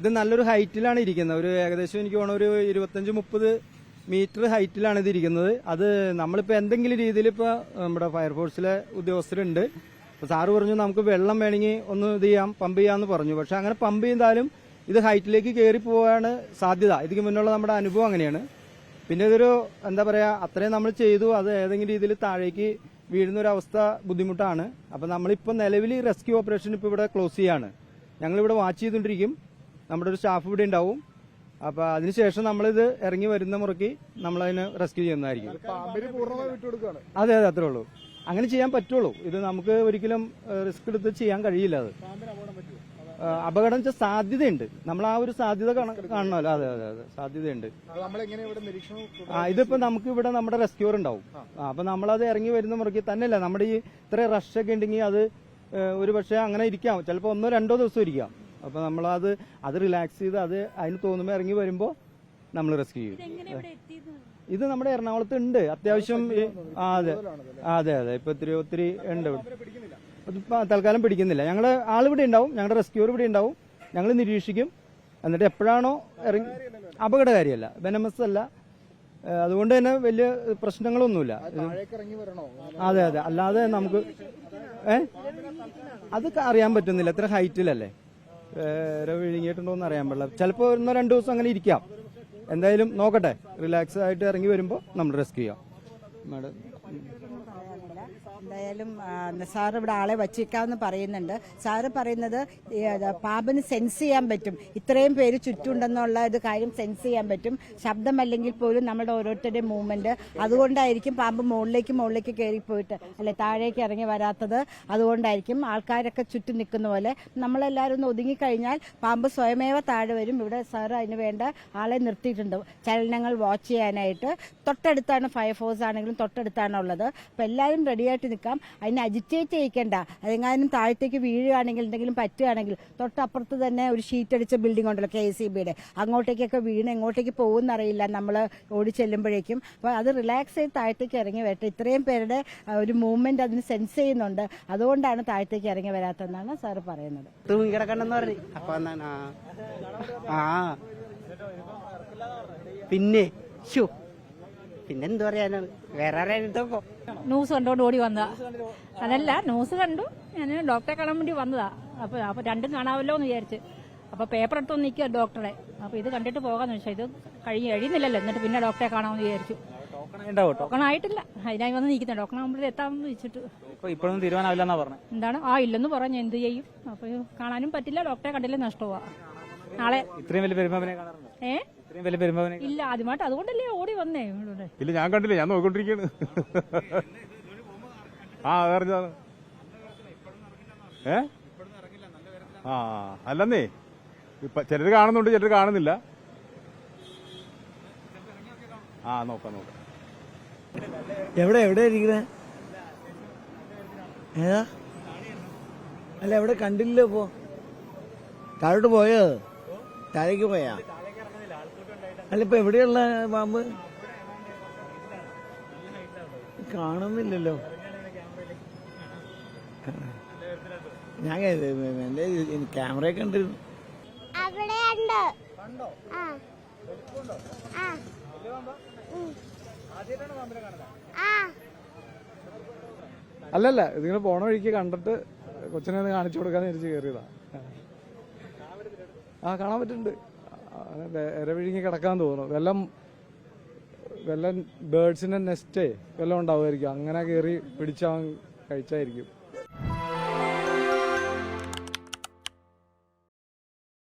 ഇത് നല്ലൊരു ഹൈറ്റിലാണ് ഇരിക്കുന്നത്. ഒരു ഏകദേശം എനിക്ക് തോന്നുന്നു ഒരു ഇരുപത്തഞ്ച് മുപ്പത് മീറ്റർ ഹൈറ്റിലാണ് ഇത് ഇരിക്കുന്നത്. അത് നമ്മളിപ്പോൾ എന്തെങ്കിലും രീതിയിൽ ഇപ്പോൾ നമ്മുടെ ഫയർഫോഴ്സിലെ ഉദ്യോഗസ്ഥരുണ്ട്. അപ്പോൾ സാറ് പറഞ്ഞു നമുക്ക് വെള്ളം വേണമെങ്കിൽ ഒന്ന് ഇത് ചെയ്യാം പമ്പ് ചെയ്യാമെന്ന് പറഞ്ഞു. പക്ഷെ അങ്ങനെ പമ്പ് ചെയ്താലും ഇത് ഹൈറ്റിലേക്ക് കയറി പോകാനാണ് സാധ്യത. ഇതിന് മുന്നുള്ള നമ്മുടെ അനുഭവം അങ്ങനെയാണ്. പിന്നെ ഇതൊരു എന്താ പറയുക അത്രയും നമ്മൾ ചെയ്തു. അത് ഏതെങ്കിലും രീതിയിൽ താഴേക്ക് വീഴുന്ന ഒരു അവസ്ഥ ബുദ്ധിമുട്ടാണ്. അപ്പോൾ നമ്മളിപ്പോൾ നിലവിൽ റെസ്ക്യൂ ഓപ്പറേഷൻ ഇപ്പോൾ ഇവിടെ ക്ലോസ് ചെയ്യാണ്. ഞങ്ങളിവിടെ വാച്ച് ചെയ്തുകൊണ്ടിരിക്കും. നമ്മുടെ ഒരു സ്റ്റാഫ് ഇവിടെ ഉണ്ടാവും. അപ്പൊ അതിനുശേഷം നമ്മളിത് ഇറങ്ങി വരുന്ന മുറയ്ക്ക് നമ്മൾ അതിനെ റെസ്ക്യൂ ചെയ്യുന്നതായിരിക്കും അതെ അതെ അത്രേ ഉള്ളൂ. അങ്ങനെ ചെയ്യാൻ പറ്റുള്ളൂ. ഇത് നമുക്ക് ഒരിക്കലും റിസ്ക് എടുത്ത് ചെയ്യാൻ കഴിയില്ല അത്. അപകടം വെച്ചാൽ സാധ്യതയുണ്ട്. നമ്മൾ ആ ഒരു സാധ്യത കാണ- കാണണമല്ലോ. അതെ അതെ അതെ സാധ്യതയുണ്ട്. ആ ഇതിപ്പോ നമുക്ക് ഇവിടെ നമ്മുടെ റെസ്ക്യൂർ ഉണ്ടാവും. അപ്പൊ നമ്മളത് ഇറങ്ങി വരുന്ന മുറയ്ക്ക് തന്നെയല്ല നമ്മുടെ ഈ ഇത്ര റഷ് ഒക്കെ ഉണ്ടെങ്കിൽ അത് ഒരു പക്ഷേ അങ്ങനെ ഇരിക്കാം. ചിലപ്പോൾ ഒന്നോ രണ്ടോ ദിവസം ഇരിക്കാം. അപ്പൊ നമ്മളത് അത് റിലാക്സ് ചെയ്ത് അത് അതിന് തോന്നുമ്പോൾ ഇറങ്ങി വരുമ്പോൾ നമ്മൾ റെസ്ക്യൂ ചെയ്യും. എങ്ങനെ ഇവിടെ എത്തിയത് ഇത് നമ്മുടെ എറണാകുളത്ത് ഉണ്ട്. അത്യാവശ്യം അതെ. അതെ അതെ. ഇപ്പൊ ഒത്തിരി ഒത്തിരി ഉണ്ട് തൽക്കാലം പിടിക്കുന്നില്ല. ഞങ്ങൾ ആളിവിടെ ഉണ്ടാവും. ഞങ്ങളുടെ റെസ്ക്യൂർ ഇവിടെ ഉണ്ടാവും. ഞങ്ങൾ നിരീക്ഷിക്കും. എന്നിട്ട് എപ്പോഴാണോ ഇറങ്ങി അപകടകാരിയല്ല. വെനമസ് അല്ല. അതുകൊണ്ട് തന്നെ വലിയ പ്രശ്നങ്ങളൊന്നുമില്ല. താഴേക്ക് ഇറങ്ങി വരണോ? അതെ അതെ. അല്ലാതെ നമുക്ക് ഏ? അത് അറിയാൻ പറ്റുന്നില്ല. എത്ര ഹൈറ്റിലല്ലേ വിഴുങ്ങിയിട്ടുണ്ടോ എന്ന് അറിയാൻ പാടില്ല. ചിലപ്പോൾ ഒന്നോ രണ്ടു ദിവസം അങ്ങനെ ഇരിക്കാം. എന്തായാലും നോക്കട്ടെ. റിലാക്സ് ആയിട്ട് ഇറങ്ങി വരുമ്പോൾ നമ്മൾ റെസ്ക്യൂ ചെയ്യാം. മാഡം. എന്തായാലും സാർ ഇവിടെ ആളെ വച്ചേക്കാമെന്ന് പറയുന്നുണ്ട്. സാറ് പറയുന്നത് പാപന് സെൻസ് ചെയ്യാൻ പറ്റും. ഇത്രയും പേര് ചുറ്റുണ്ടെന്നുള്ള ഒരു കാര്യം സെൻസ് ചെയ്യാൻ പറ്റും. ശബ്ദമല്ലെങ്കിൽ പോലും നമ്മുടെ ഓരോരുത്തരുടെയും മൂവ്മെന്റ് അതുകൊണ്ടായിരിക്കും പാമ്പ് മുകളിലേക്ക് മുകളിലേക്ക് കയറിപ്പോയിട്ട് അല്ലെ താഴേക്ക് ഇറങ്ങി വരാത്തത്. അതുകൊണ്ടായിരിക്കും ആൾക്കാരൊക്കെ ചുറ്റും നിൽക്കുന്ന പോലെ. നമ്മളെല്ലാവരും ഒന്ന് ഒതുങ്ങിക്കഴിഞ്ഞാൽ പാമ്പ് സ്വയമേവ താഴെ വരും. ഇവിടെ സാർ അതിന് വേണ്ട ആളെ നിർത്തിയിട്ടുണ്ട്. ചലനങ്ങൾ വാച്ച് ചെയ്യാനായിട്ട്. തൊട്ടടുത്താണ് ഫയർഫോഴ്സ് ആണെങ്കിലും തൊട്ടടുത്താണ് ഉള്ളത് അപ്പൊ എല്ലാവരും റെഡിയായിട്ട് നിൽക്കാം. അതിനെ അജിറ്റേറ്റ് ചെയ്യിക്കേണ്ട. അതെങ്ങാനും താഴത്തേക്ക് വീഴുകയാണെങ്കിൽ എന്തെങ്കിലും പറ്റുകയാണെങ്കിൽ തൊട്ടപ്പുറത്ത് തന്നെ ഒരു ഷീറ്റ് അടിച്ച ബിൽഡിംഗ് ഉണ്ടല്ലോ കെ സി ബിയുടെ അങ്ങോട്ടേക്കൊക്കെ വീണ് എങ്ങോട്ടേക്ക് പോകുമെന്നറിയില്ല. നമ്മൾ ഓടി ചെല്ലുമ്പോഴേക്കും. അപ്പോൾ അത് റിലാക്സ് ചെയ്ത് താഴത്തേക്ക് ഇറങ്ങി വരട്ടെ. ഇത്രയും പേരുടെ ഒരു മൂവ്മെന്റ് അതിന് സെൻസ് ചെയ്യുന്നുണ്ട്. അതുകൊണ്ടാണ് താഴത്തേക്ക് ഇറങ്ങി വരാത്തതെന്നാണ് സാറ് പറയുന്നത്. പറഞ്ഞു. ആ. പിന്നെ ഷു പിന്നെന്ത് പറയാനാണ് വേറെ ന്യൂസ് കണ്ടോണ്ട് ഓടി വന്നതാ. അതല്ല ന്യൂസ് കണ്ടു. ഞാൻ ഡോക്ടറെ കാണാൻ വേണ്ടി വന്നതാ. അപ്പൊ അപ്പൊ രണ്ടും കാണാമല്ലോ എന്ന് വിചാരിച്ച്. അപ്പൊ പേപ്പർ എടുത്തൊന്ന് നിൽക്കുക ഡോക്ടറെ. അപ്പൊ ഇത് കണ്ടിട്ട് പോകാന്ന് വെച്ചാൽ ഇത് കഴിഞ്ഞ് കഴിയുന്നില്ലല്ലോ എന്നിട്ട് പിന്നെ ഡോക്ടറെ കാണാമെന്ന് വിചാരിച്ചു. ടോക്കൺ ആയിട്ടില്ല അതിനായി വന്ന് നിൽക്കുന്ന ടോക്കൺ ആകുമ്പോഴേ എത്താമെന്ന് വെച്ചിട്ട് ഇപ്പൊ ഇപ്പോഴൊന്നും തീരുമാനമില്ലെന്നാ പറഞ്ഞു. എന്താണ്? ആ ഇല്ലെന്ന് പറഞ്ഞു എന്ത് ചെയ്യും? അപ്പൊ കാണാനും പറ്റില്ല. ഡോക്ടറെ കണ്ടില്ല നഷ്ടമാ നാളെ. ഇത്രയും വലിയ ഏഹ് ഇത്രയും വലിയ പെരുമ്പാവിനെ ഇല്ല ആദ്യമായിട്ട് അതുകൊണ്ടല്ലേ ഓടി വന്നേ ഇവിടെ ഇല്ല ഞാൻ കണ്ടില്ല ഞാൻ നോക്കിക്കൊണ്ടിരിക്കുകയാണ് ആ അതറിഞ്ഞാണ് ഏ? ആ അല്ലെന്നേ ഇപ്പൊ ചിലര് കാണുന്നുണ്ട് ചിലര് കാണുന്നില്ല. ആ നോക്കാം നോക്കാം. എവിടെ എവിടെ ഇരിക്കുന്നത് ഏതാ അല്ല എവിടെ കണ്ടില്ല ഇപ്പോ? താഴോട്ട് പോയോ? താഴേക്ക് പോയാ? അല്ല ഇപ്പൊ എവിടെയുള്ള പാമ്പ് കാണുന്നില്ലല്ലോ. ഞാൻ എന്റെ ക്യാമറ കണ്ടിരുന്നു. അല്ലല്ല നിങ്ങൾ പോണ വഴിക്ക് കണ്ടിട്ട് കൊച്ചിനെ ഒന്ന് കാണിച്ചു കൊടുക്കാന്ന് വിചാരിച്ച് കയറിയതാ ആ കാണാൻ പറ്റുന്നുണ്ട്. ഇരവിഴുങ്ങി കിടക്കാൻ തോന്നുന്നു. വെള്ളം വെള്ളം ബേർഡ്സിന്റെ നെസ്റ്റേ വെള്ളം ഉണ്ടാവുമായിരിക്കും. അങ്ങനെ കയറി പിടിച്ചാൽ കഴിച്ചായിരിക്കും.